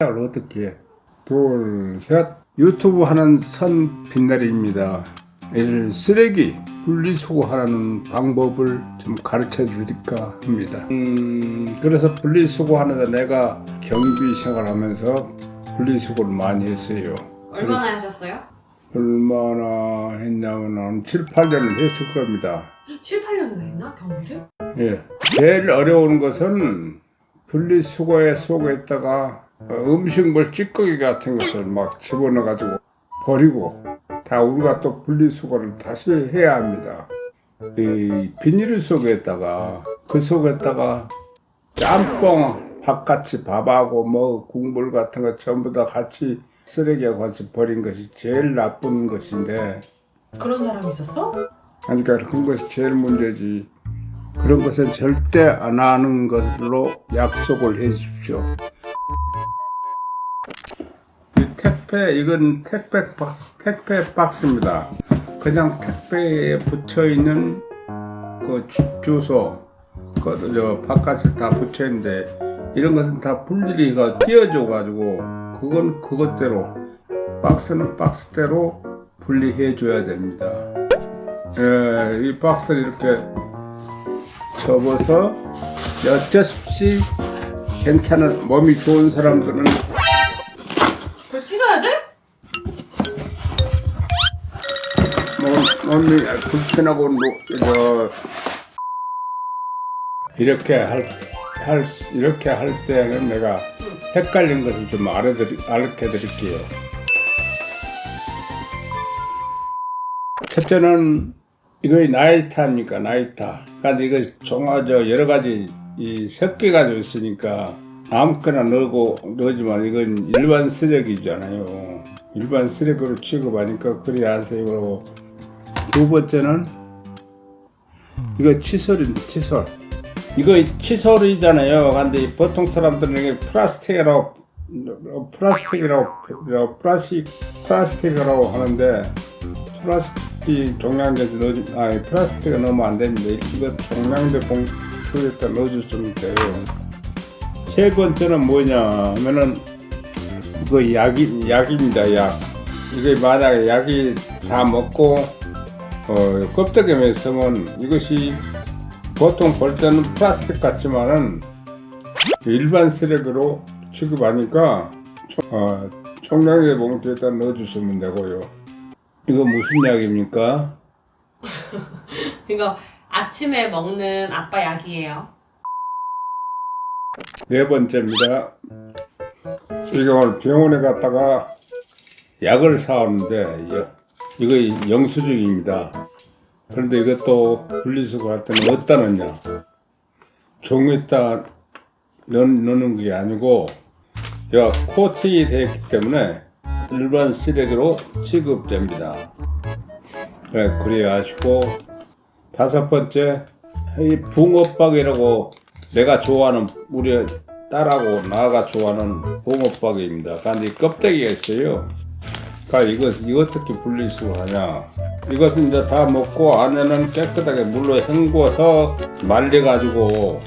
을 어떻게 해? 둘, 셋. 유튜브 하는 선 빛나리입니다. 이를 쓰레기 분리수거하는 방법을 좀 가르쳐 드릴까 합니다. 음, 그래서 분리수거하는데 내가 경비 생활하면서 분리수거를 많이 했어요. 얼마나 하셨어요? 얼마나 했냐면 한 7, 8년을 했을 겁니다. 7, 8년이나 했나? 경비를? 예. 제일 어려운 것은 분리수거에 속에다가 어, 음식물 찌꺼기 같은 것을 막 집어넣어 가지고 버리고 다 우리가 또 분리수거를 다시 해야 합니다. 이 비닐 속에다가 그 속에다가 짬뽕 밥같이 밥하고 뭐 국물 같은 거 전부 다 같이 쓰레기하고 같이 버린 것이 제일 나쁜 것인데 그런 사람이 있었어? 그러니까 그런 것이 제일 문제지. 그런 것은 절대 안 하는 것으로 약속을 해 주십시오. 이 택배 이건 택배 박스 택배 박스입니다. 그냥 택배에 붙여 있는 그 주- 주소 그저 바깥에 다 붙여 있는데 이런 것은 다 분리가 띄어져 가지고 그건 그것대로 박스는 박스대로 분리해 줘야 됩니다. 예, 이 박스를 이렇게 접어서 어쩔 수 없이 괜찮은 몸이 좋은 사람들은 그걸 찢어야 돼? 몸, 몸이 불편하고 노- 저 이렇게 할, 할 수- 이렇게 할 때는 내가 헷갈린 것을 좀 알아드리, 알려 드릴게요. 첫째는 이거 나이타입니까 나이타. 근데 이거 종아 저 여러 가지 이 섞여 가지고 있으니까 아무거나 넣고 넣지만 이건 일반 쓰레기잖아요. 일반 쓰레기로 취급하니까 그리 하세요. 그러고 두 번째는 이거 칫솔인데 칫솔. 이거 칫솔이잖아요. 근데 보통 사람들은 플라스틱이라고 플라스틱이라고 플라스틱 플라스틱이라고 하는데 플라스틱 종량제 넣지 아니 플라스틱을 넣으면 안 됩니다. 이거 종량제 봉투에다 넣어주시면 돼요. 세 번째는 뭐냐 하면은 그 약이 약입니다. 약. 이게 만약에 약이 다 먹고 어, 껍데기만 있으면 이것이 보통 볼 때는 플라스틱 같지만은 일반 쓰레기로 취급하니까 총- 어, 총량제 봉투에다 넣어주시면 되고요. 이거 무슨 약입니까? 이거 아침에 먹는 아빠 약이에요. 네 번째입니다. 이거 오늘 병원에 갔다가 약을 사왔는데 여- 이거 영수증입니다. 그런데 이것도 분리수거 할 때는 어디다 넣냐? 종에다 넣, 넣는 게 아니고 야 코팅이 되어 있기 때문에 일반 쓰레기로 취급됩니다. 그래, 그래야 하시고 다섯 번째 이 붕어빵이라고 내가 좋아하는 우리 딸하고 나가 좋아하는 붕어빵입니다. 근데 껍데기가 있어요. 그러니까 이것 이거 어떻게 분리수거하냐? 이것은 이제 다 먹고 안에는 깨끗하게 물로 헹궈서 말려가지고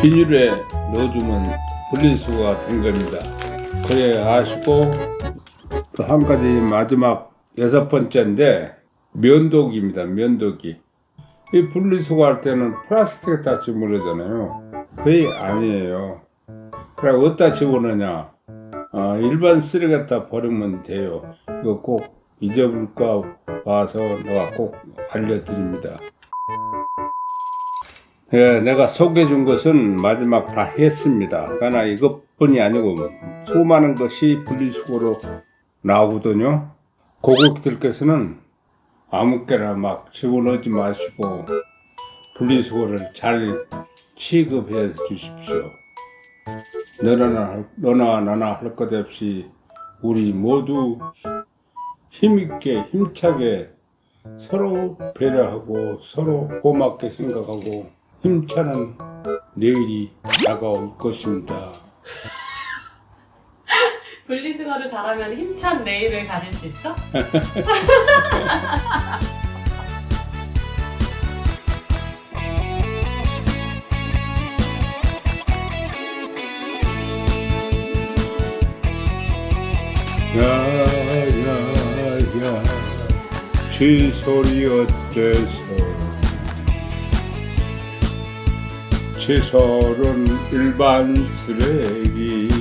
비닐에 넣어주면 분리수거가 된 겁니다. 그래 아시고 가지 마지막 여섯 번째인데 면도기입니다. 면도기. 이 분리수거할 때는 플라스틱에다 집어넣잖아요. 거의 아니에요. 그래 어디다 집어넣냐? 아, 일반 쓰레기에다 버리면 돼요. 이거 꼭 잊어볼까 봐서 내가 꼭 알려드립니다. 예, 내가 소개해 준 것은 마지막 다 했습니다. 그러나 이것뿐이 아니고 수많은 것이 분리수거로 나오거든요. 고객들께서는 아무렇게나 막 집어넣지 마시고 분리수거를 잘 취급해 주십시오. 너나 너나 나나 할 것 없이 우리 모두 힘있게 힘차게 서로 배려하고 서로 고맙게 생각하고 힘차는 내일이 다가올 것입니다. 분리수거를 잘하면 힘찬 내일을 가질 수 있어? 야야야 쥐소리 어때서 칫솔은 일반 쓰레기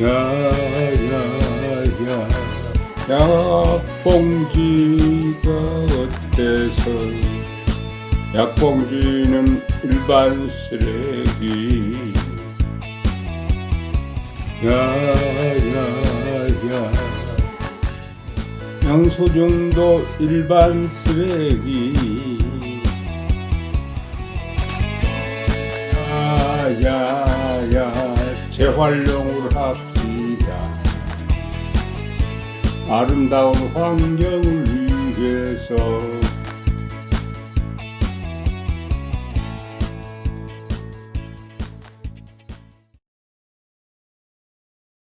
야야야. 약봉지가 어때서? 약봉지는 일반 쓰레기. 야야야. 영수증도 일반 쓰레기. 야야야. 재활용 아름다운 위해서